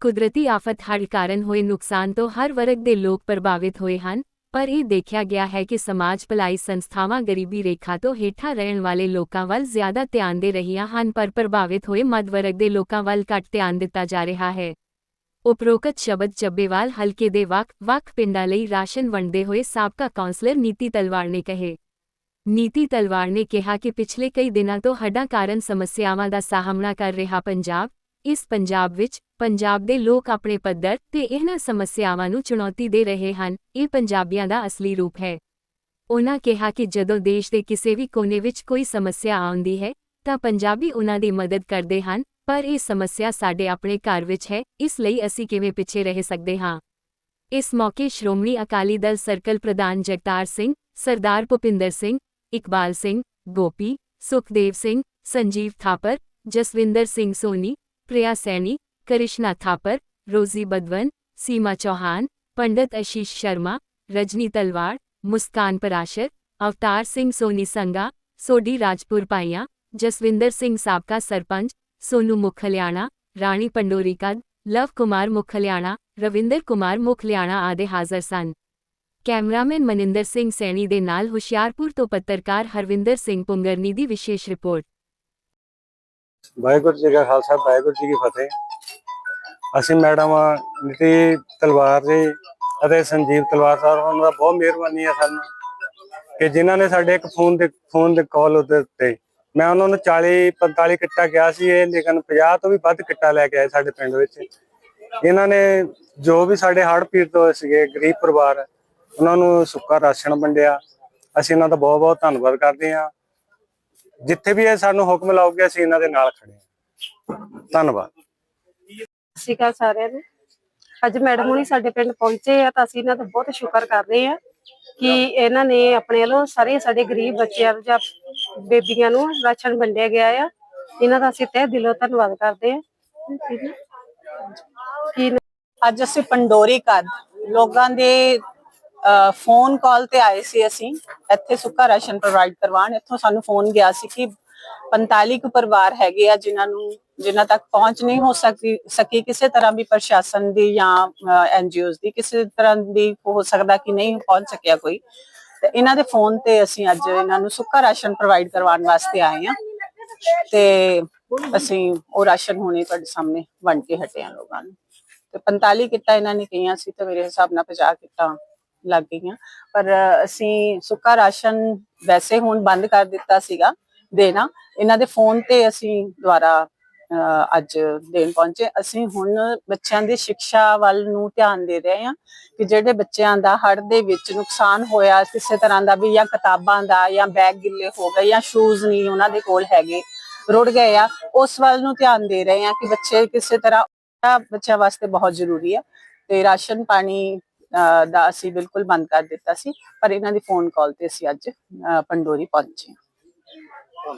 ਕੁਦਰਤੀ ਆਫਤ ਹੜ੍ਹ ਕਾਰਨ ਹੋਏ ਨੁਕਸਾਨ ਤੋਂ ਹਰ ਵਰਗ ਦੇ ਲੋਕ ਪ੍ਰਭਾਵਿਤ ਹੋਏ ਹਨ ਪਰ ਇਹ ਦੇਖਿਆ ਗਿਆ ਹੈ ਕਿ ਸਮਾਜ ਭਲਾਈ ਸੰਸਥਾਵਾਂ ਗਰੀਬੀ ਰੇਖਾ ਤੋਂ ਹੇਠਾਂ ਰਹਿਣ ਵਾਲੇ ਲੋਕਾਂ ਵੱਲ ਜ਼ਿਆਦਾ ਧਿਆਨ ਦੇ ਰਹੀਆਂ ਹਨ ਪਰ ਪ੍ਰਭਾਵਿਤ ਹੋਏ ਮੱਧ ਵਰਗ ਦੇ ਲੋਕਾਂ ਵੱਲ ਘੱਟ ਧਿਆਨ ਦਿੱਤਾ ਜਾ ਰਿਹਾ ਹੈ ਉਪਰੋਕਤ ਸ਼ਬਦ ਚੱਬੇਵਾਲ ਹਲਕੇ ਦੇ ਵੱਖ-ਵੱਖ ਪਿੰਡਾਂ ਲਈ ਰਾਸ਼ਨ ਵੰਡਦੇ ਹੋਏ ਸਾਬਕਾ ਕੌਂਸਲਰ ਨੀਤੀ ਤਲਵਾੜ ਨੇ ਕਹੇ ਨੀਤੀ ਤਲਵਾੜ ਨੇ ਕਿਹਾ ਕਿ ਪਿਛਲੇ ਕਈ ਦਿਨਾਂ ਤੋਂ ਹੱਡਾਂ ਕਾਰਨ ਸਮੱਸਿਆਵਾਂ ਦਾ ਸਾਹਮਣਾ ਕਰ ਰਿਹਾ ਪੰਜਾਬ ਇਸ ਪੰਜਾਬ ਵਿੱਚ ਪੰਜਾਬ ਦੇ ਲੋਕ ਆਪਣੇ ਪੱਧਰ ਤੇ ਇਹਨਾਂ ਸਮੱਸਿਆਵਾਂ ਨੂੰ ਚੁਣੌਤੀ ਦੇ ਰਹੇ ਹਨ, ਇਹ ਪੰਜਾਬੀਆਂ ਦਾ ਅਸਲੀ ਰੂਪ ਹੈ। ਉਹਨਾਂ ਕਿਹਾ ਕਿ ਜਦੋਂ ਦੇਸ਼ ਦੇ ਕਿਸੇ ਵੀ ਕੋਨੇ ਵਿੱਚ ਕੋਈ ਸਮੱਸਿਆ ਆਉਂਦੀ ਹੈ, ਤਾਂ ਪੰਜਾਬੀ ਉਨ੍ਹਾਂ ਦੀ ਮਦਦ ਕਰਦੇ ਹਨ, ਪਰ ਇਹ ਸਮੱਸਿਆ ਸਾਡੇ ਆਪਣੇ ਘਰ ਵਿੱਚ ਹੈ, ਇਸ ਲਈ ਅਸੀਂ ਕਿਵੇਂ ਪਿੱਛੇ ਰਹਿ ਸਕਦੇ ਹਾਂ? ਇਸ ਮੌਕੇ ਸ਼੍ਰੋਮਣੀ ਅਕਾਲੀ ਦਲ ਸਰਕਲ ਪ੍ਰਧਾਨ ਜਗਤਾਰ ਸਿੰਘ, ਸਰਦਾਰ ਭੁਪਿੰਦਰ ਸਿੰਘ, ਇਕਬਾਲ ਸਿੰਘ, ਗੋਪੀ, ਸੁਖਦੇਵ ਸਿੰਘ, ਸੰਜੀਵ ਥਾਪਰ, ਜਸਵਿੰਦਰ ਸਿੰਘ ਸੋਨੀ ਪ੍ਰਿਆ ਸੈਣੀ ਕਰਿਸ਼ਨਾ ਥਾਪਰ ਰੋਜ਼ੀ ਬਦਵਨ ਸੀਮਾ ਚੌਹਾਨ ਪੰਡਤ ਆਸ਼ੀਸ਼ ਸ਼ਰਮਾ ਰਜਨੀ ਤਲਵਾੜ ਮੁਸਕਾਨ ਪਰਾਸ਼ਰ ਅਵਤਾਰ ਸਿੰਘ ਸੋਨੀ ਸੰਗਾ ਸੋਢੀ ਰਾਜਪੁਰ ਪਾਈਆਂ ਜਸਵਿੰਦਰ ਸਿੰਘ ਸਾਬਕਾ ਸਰਪੰਚ ਸੋਨੂ ਮੁਖਲਿਆਣਾ ਰਾਣੀ ਪੰਡੋਰੀ ਕਦ ਲਵ ਕੁਮਾਰ ਮੁਖਲਿਆਣਾ ਰਵਿੰਦਰ ਕੁਮਾਰ ਮੁਖਲਿਆਣਾ ਆਦਿ ਹਾਜ਼ਰ ਸਨ ਕੈਮਰਾਮੈਨ ਮਨਿੰਦਰ ਸਿੰਘ ਸੈਣੀ ਦੇ ਨਾਲ ਹੁਸ਼ਿਆਰਪੁਰ ਤੋਂ ਪੱਤਰਕਾਰ ਹਰਵਿੰਦਰ ਸਿੰਘ ਪੁੰਗਰਨੀ ਦੀ ਵਿਸ਼ੇਸ਼ ਰਿਪੋਰਟ ਵਾਹਿਗੁਰੂ ਜੀ ਕਾ ਖਾਲਸਾ, ਵਾਹਿਗੁਰੂ ਜੀ ਕੀ ਫਤਿਹ। ਅਸੀਂ ਮੈਡਮ ਨੀਤੀ ਤਲਵਾਰ ਜੀ ਅਤੇ ਸੰਜੀਵ ਤਲਵਾਰ ਸਾਹਿਬ ਉਹਨਾਂ ਦਾ ਬਹੁਤ ਮਿਹਰਬਾਨੀ ਹੈ ਸਾਨੂੰ ਕਿ ਜਿਨ੍ਹਾਂ ਨੇ ਸਾਡੇ ਇੱਕ ਫੋਨ ਦੇ ਫੋਨ ਦੇ ਕਾਲ ਉੱਤੇ। ਮੈਂ ਉਹਨਾਂ ਨੂੰ 40 45 ਕਿੱਟਾ ਗਿਆ ਸੀ ਇਹ, ਲੇਕਿਨ 50 ਤੋਂ ਵੀ ਵੱਧ ਕਿੱਟਾ ਲੈ ਕੇ ਆਏ ਸਾਡੇ ਪਿੰਡ ਵਿੱਚ। ਇਹਨਾਂ ਨੇ ਜੋ ਵੀ ਸਾਡੇ ਹੜ੍ਹ ਪੀੜਤ ਹੋਏ ਸੀਗੇ, ਗਰੀਬ ਪਰਿਵਾਰ, ਉਹਨਾਂ ਨੂੰ ਸੁੱਕਾ ਰਾਸ਼ਨ ਵੰਡਿਆ। ਅਸੀਂ ਇਹਨਾਂ ਦਾ ਬਹੁਤ ਬਹੁਤ ਧੰਨਵਾਦ ਕਰਦੇ ਹਾਂ। ਜਿੱਥੇ ਵੀ ਇਹ ਸਾਨੂੰ ਹੁਕਮ ਲਾਓਗੇ ਅਸੀਂ ਇਹਨਾਂ ਦੇ ਨਾਲ ਖੜੇ ਹਾਂ। ਧੰਨਵਾਦ। ਸਤਿ ਸ਼੍ਰੀ ਅਕਾਲ ਸਾਰਿਆਂ ਨੂੰ। ਅੱਜ ਮੈਡਮ ਹੁਣੀ ਸਾਡੇ ਪਿੰਡ ਪਹੁੰਚੇ ਆ ਤਾਂ ਅਸੀਂ ਇਹਨਾਂ ਦਾ ਬਹੁਤ ਸ਼ੁਕਰ ਕਰ ਰਹੇ ਆ ਕਿ ਇਹਨਾਂ ਨੇ ਆਪਣੇ ਵੱਲੋਂ ਸਾਰੇ ਸਾਡੇ ਗਰੀਬ ਬੱਚਿਆਂ ਨੂੰ ਜਾਂ ਬੇਬੀਆਂ ਨੂੰ ਰਾਸ਼ਨ ਵੰਡਿਆ ਗਿਆ ਆ। ਇਹਨਾਂ ਦਾ ਅਸੀਂ ਤਹਿ ਦਿਲੋਂ ਧੰਨਵਾਦ ਕਰਦੇ ਆ ਕੀ ਅੱਜ ਅਸੀਂ ਪੰਡੋਰੀ ਕੱਦ ਲੋਕਾਂ ਦੇ ਫੋਨ ਕਾਲ ਤੇ ਆਏ ਸੀ ਅਸੀਂ। ਇੱਥੇ ਸੁੱਕਾ ਰਾਸ਼ਨ ਪ੍ਰੋਵਾਈਡ ਕਰਵਾਉਣ। ਇੱਥੋਂ ਸਾਨੂੰ ਫੋਨ ਗਿਆ ਸੀ ਕਿ 45 ਕੁ ਪਰਿਵਾਰ ਹੈਗੇ ਆ ਜਿਨ੍ਹਾਂ ਨੂੰ, ਜਿਨ੍ਹਾਂ ਤੱਕ ਪਹੁੰਚ ਨਹੀਂ ਹੋ ਸਕਦੀ ਸਕੀ ਕਿਸੇ ਤਰ੍ਹਾਂ ਵੀ ਪ੍ਰਸ਼ਾਸਨ ਦੀ ਜਾਂ ਐਨਜੀਓਜ਼ ਦੀ। ਕਿਸੇ ਤਰ੍ਹਾਂ ਵੀ ਹੋ ਸਕਦਾ ਕਿ ਨਹੀਂ ਪਹੁੰਚ ਸਕਿਆ ਕੋਈ। ਤੇ ਇਹਨਾਂ ਦੇ ਫੋਨ ਤੇ ਅਸੀਂ ਅੱਜ ਇਹਨਾਂ ਨੂੰ ਸੁੱਕਾ ਰਾਸ਼ਨ ਪ੍ਰੋਵਾਈਡ ਕਰਵਾਉਣ ਵਾਸਤੇ ਆਏ ਆ ਤੇ ਅਸੀਂ ਉਹ ਰਾਸ਼ਨ ਹੁਣੇ ਤੁਹਾਡੇ ਸਾਹਮਣੇ ਵੰਡ ਕੇ ਹਟੇ ਆ ਲੋਕਾਂ ਨੂੰ। ਤੇ 45 ਕਿੱਟਾਂ ਇਹਨਾਂ ਨੇ ਕਹੀਆਂ ਸੀ ਤੇ ਮੇਰੇ ਹਿਸਾਬ ਨਾਲ 50 ਕਿੱਟਾਂ ਲੱਗ ਗਈਆਂ। ਪਰ ਅਸੀਂ ਸੁੱਕਾ ਰਾਸ਼ਨ ਵੈਸੇ ਹੁਣ ਬੰਦ ਕਰ ਦਿੱਤਾ ਸੀਗਾ ਦੇਣਾ। ਇਹਨਾਂ ਦੇ ਫੋਨ ਤੇ ਅਸੀਂ ਦੁਆਰਾ ਅੱਜ ਦੇਣ ਪਹੁੰਚੇ। ਅਸੀਂ ਹੁਣ ਬੱਚਿਆਂ ਦੀ ਸਿੱਖਿਆ ਵੱਲ ਨੂੰ ਧਿਆਨ ਦੇ ਰਹੇ ਹਾਂ ਕਿ ਜਿਹੜੇ ਬੱਚਿਆਂ ਦਾ ਹੜ ਦੇ ਵਿੱਚ ਨੁਕਸਾਨ ਹੋਇਆ ਕਿਸੇ ਤਰ੍ਹਾਂ ਦਾ ਵੀ ਜਾਂ ਕਿਤਾਬਾਂ ਦਾ ਜਾਂ ਬੈਗ ਗਿੱਲੇ ਹੋ ਗਏ ਜਾਂ ਸ਼ੂਜ਼ ਨਹੀਂ ਉਹਨਾਂ ਦੇ ਕੋਲ ਹੈਗੇ, ਰੁੜ ਗਏ ਆ। ਉਸ ਵੱਲ ਨੂੰ ਧਿਆਨ ਦੇ ਰਹੇ ਹਾਂ ਕਿ ਬੱਚੇ ਕਿਸੇ ਤਰ੍ਹਾਂ, ਬੱਚਿਆਂ ਵਾਸਤੇ ਬਹੁਤ ਜ਼ਰੂਰੀ ਆ ਤੇ ਰਾਸ਼ਨ ਪਾਣੀ ਦਾ ਅਸੀਂ ਬਿਲਕੁਲ ਬੰਦ ਕਰ ਦਿੱਤਾ ਸੀ ਪਰ ਇਹਨਾਂ ਦੀ ਫੋਨ ਕਾਲ ਤੇ ਅਸੀਂ ਅੱਜ ਅ, ਪੰਡੋਰੀ ਪਹੁੰਚੇ ਹਾਂ।